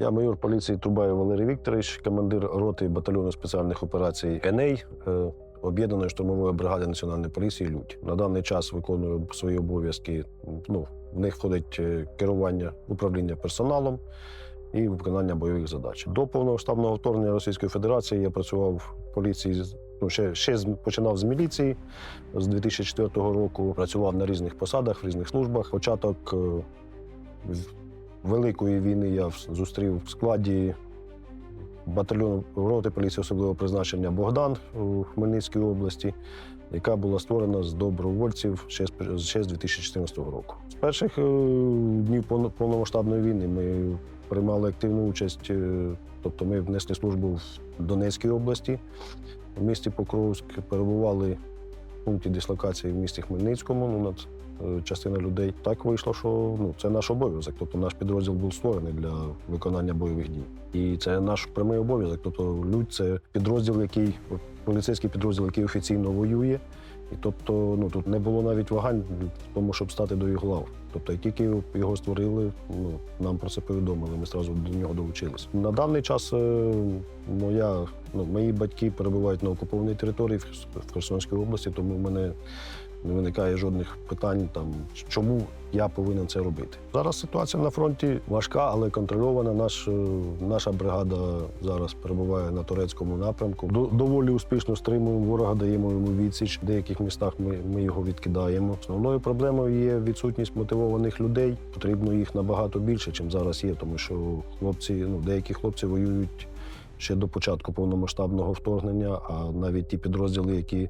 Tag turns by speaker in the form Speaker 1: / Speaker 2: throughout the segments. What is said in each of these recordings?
Speaker 1: Я майор поліції Трубаєв Валерій Вікторович, командир роти батальйону спеціальних операцій Еней е, об'єднаної штурмової бригади Національної поліції Людь. На даний час виконую свої обов'язки. Ну, в них входить е, керування управління персоналом і виконання бойових задач. До повномасштабного вторгнення Російської Федерації я працював в поліції. Ну, ще, ще починав з міліції з 2004 року. Працював на різних посадах, в різних службах. Початок е, Великої війни я зустрів в складі батальйону роти поліції особливого призначення Богдан у Хмельницькій області, яка була створена з добровольців ще з, ще з 2014 року. З перших е, днів повно- повномасштабної війни ми приймали активну участь, е, тобто ми внесли службу в Донецькій області, в місті Покровськ, перебували пункті дислокації в місті Хмельницькому. Ну, над е, частина людей. Так вийшло, що ну, це наш обов'язок. Тобто наш підрозділ був створений для виконання бойових дій. І це наш прямий обов'язок. Тобто людь це підрозділ, який поліцейський підрозділ, який офіційно воює. І тобто, ну тут не було навіть вагань в тому, щоб стати до його лав. Тобто, як тільки його створили, ну нам про це повідомили. Ми одразу до нього долучились. На даний час е, моя ну мої батьки перебувають на окупованій території в Херсонській області, тому в мене не виникає жодних питань, там чому я повинен це робити. Зараз ситуація на фронті важка, але контрольована. Наш, е, наша бригада зараз перебуває на турецькому напрямку. До- доволі успішно стримуємо ворога, даємо йому відсіч. В деяких містах ми, ми його відкидаємо. Основною проблемою є відсутність мотивованих людей. Потрібно їх набагато більше, ніж зараз є, тому що хлопці, ну деякі хлопці воюють. Ще до початку повномасштабного вторгнення, а навіть ті підрозділи, які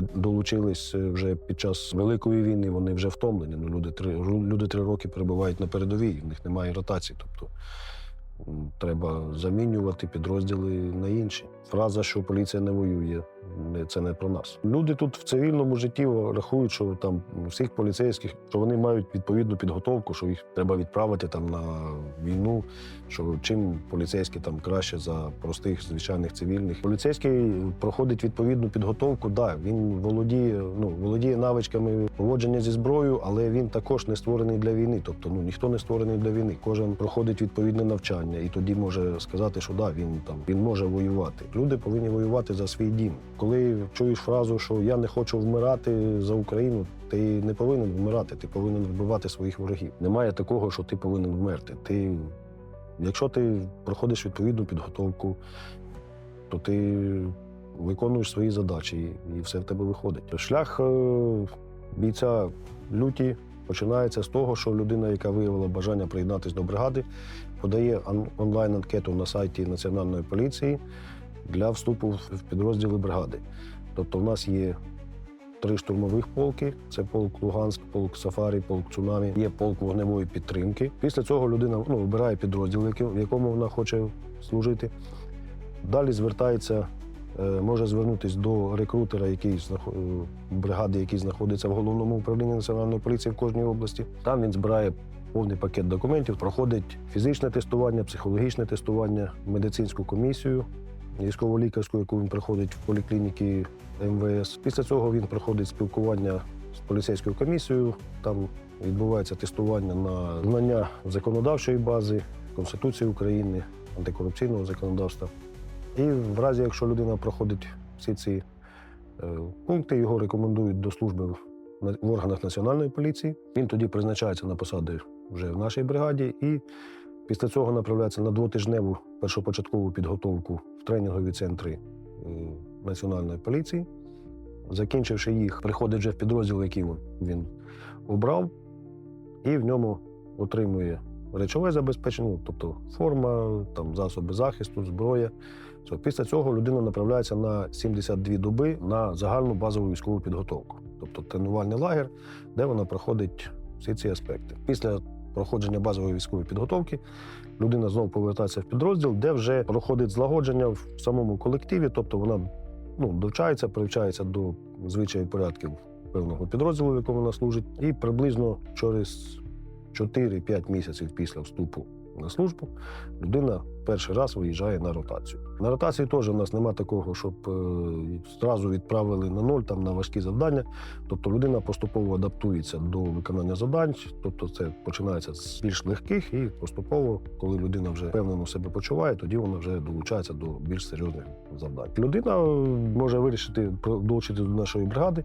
Speaker 1: долучились е, вже під час великої війни. Вони вже втомлені. Ну люди три люди три роки перебувають на передовій. В них немає ротації. Тобто треба замінювати підрозділи на інші. Фраза, що поліція не воює, це не про нас. Люди тут в цивільному житті рахують, що там всіх поліцейських, що вони мають відповідну підготовку, що їх треба відправити там на війну. Що чим поліцейські там краще за простих звичайних цивільних. Поліцейський проходить відповідну підготовку. Да, він володіє, володіє навичками поводження зі зброєю, але він також не створений для війни. Тобто, ну ніхто не створений для війни. Кожен проходить відповідне навчання, і тоді може сказати, що да, він там він може воювати. Люди повинні воювати за свій дім. Коли чуєш фразу, що я не хочу вмирати за Україну, ти не повинен вмирати, ти повинен вбивати своїх ворогів. Немає такого, що ти повинен вмерти. Ти, якщо ти проходиш відповідну підготовку, то ти виконуєш свої задачі, і все в тебе виходить. Шлях е, бійця люті починається з того, що людина, яка виявила бажання приєднатися до бригади, подає онлайн-анкету на сайті Національної поліції для вступу в підрозділи бригади. Тобто, в нас є три штурмових полки: це полк Луганськ, полк Сафарі, полк Цунамі, є полк вогневої підтримки. Після цього людина ну, обирає підрозділ, в якому вона хоче служити. Далі звертається, може звернутися до рекрутера, який е, бригади, який знаходиться в головному управлінні національної поліції в кожній області. Там він збирає повний пакет документів, проходить фізичне тестування, психологічне тестування, медицинську комісію військово-лікарську, яку він проходить в поліклініки МВС. Після цього він проходить спілкування з поліцейською комісією. Там відбувається тестування на знання законодавчої бази, Конституції України, антикорупційного законодавства. І в разі, якщо людина проходить всі ці е, пункти, його рекомендують до служби в органах національної поліції. Він тоді призначається на посади вже в нашій бригаді, і після цього направляється на двотижневу першопочаткову підготовку в тренінгові центри е, національної поліції. Закінчивши їх, приходить вже в підрозділ, який він- він обрав, і в ньому отримує речове забезпечення, ну, тобто форма, там, засоби захисту, зброя. Після цього людина направляється на 72 доби на загальну базову військову підготовку, тобто тренувальний лагер, де вона проходить всі ці аспекти. Після проходження базової військової підготовки людина знову повертається в підрозділ, де вже проходить злагодження в самому колективі, тобто вона ну, довчається, привчається до звичаїв порядків певного підрозділу, в якому вона служить, і приблизно через 4-5 місяців після вступу на службу, людина перший раз виїжджає на ротацію. На ротації теж у нас немає такого, щоб е, зразу відправили на ноль там на важкі завдання. Тобто людина поступово адаптується до виконання завдань. Тобто, це починається з більш легких, і поступово, коли людина вже впевнено себе почуває, тоді вона вже долучається до більш серйозних завдань. Людина е, може вирішити долучитися до нашої бригади.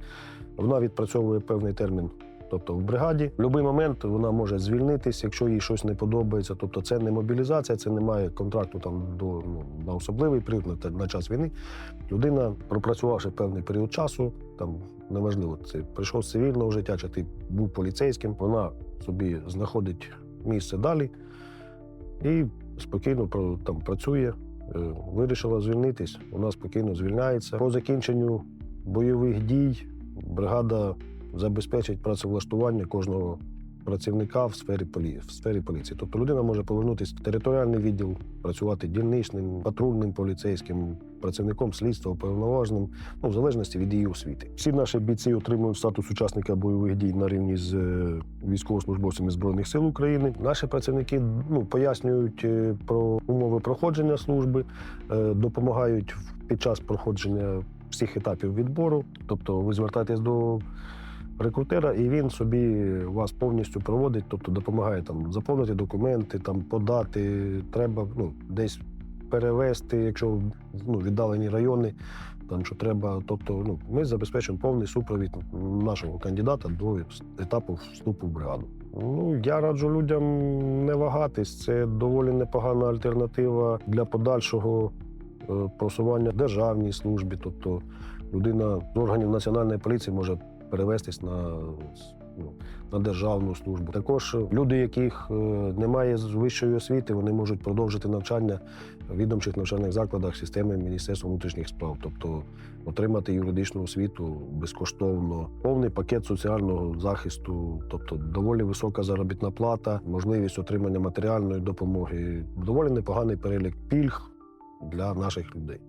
Speaker 1: Вона відпрацьовує певний термін. Тобто в бригаді в будь-який момент вона може звільнитись, якщо їй щось не подобається. Тобто це не мобілізація, це немає контракту там до ну, на особливий період на, час війни. Людина, пропрацювавши певний період часу, там неважливо, це прийшов з цивільного життя, чи ти був поліцейським, вона собі знаходить місце далі і спокійно там працює. Е, Вирішила звільнитись, вона спокійно звільняється. По закінченню бойових дій бригада забезпечить працевлаштування кожного працівника в сфері полі... в сфері поліції. Тобто людина може повернутися в територіальний відділ, працювати дільничним, патрульним поліцейським, працівником слідства, уповноваженим, ну, в залежності від її освіти. Всі наші бійці отримують статус учасника бойових дій на рівні з е, військовослужбовцями збройних сил України. Наші працівники ну, пояснюють е, про умови проходження служби, е, допомагають під час проходження всіх етапів відбору. Тобто, ви звертаєтесь до рекрутера, і він собі вас повністю проводить, тобто допомагає там заповнити документи, там подати. Треба ну, десь перевести, якщо ну, віддалені райони. Там що треба, тобто, ну ми забезпечуємо повний супровід нашого кандидата до етапу вступу в бригаду. Ну я раджу людям не вагатись. Це доволі непогана альтернатива для подальшого е, просування в державній службі. Тобто людина з органів національної поліції може перевестись на, ну, на державну службу. Також люди, яких е, немає з- вищої освіти, вони можуть продовжити навчання в відомчих навчальних закладах системи Міністерства внутрішніх справ, тобто отримати юридичну освіту безкоштовно, повний пакет соціального захисту, тобто доволі висока заробітна плата, можливість отримання матеріальної допомоги, доволі непоганий перелік пільг для наших людей.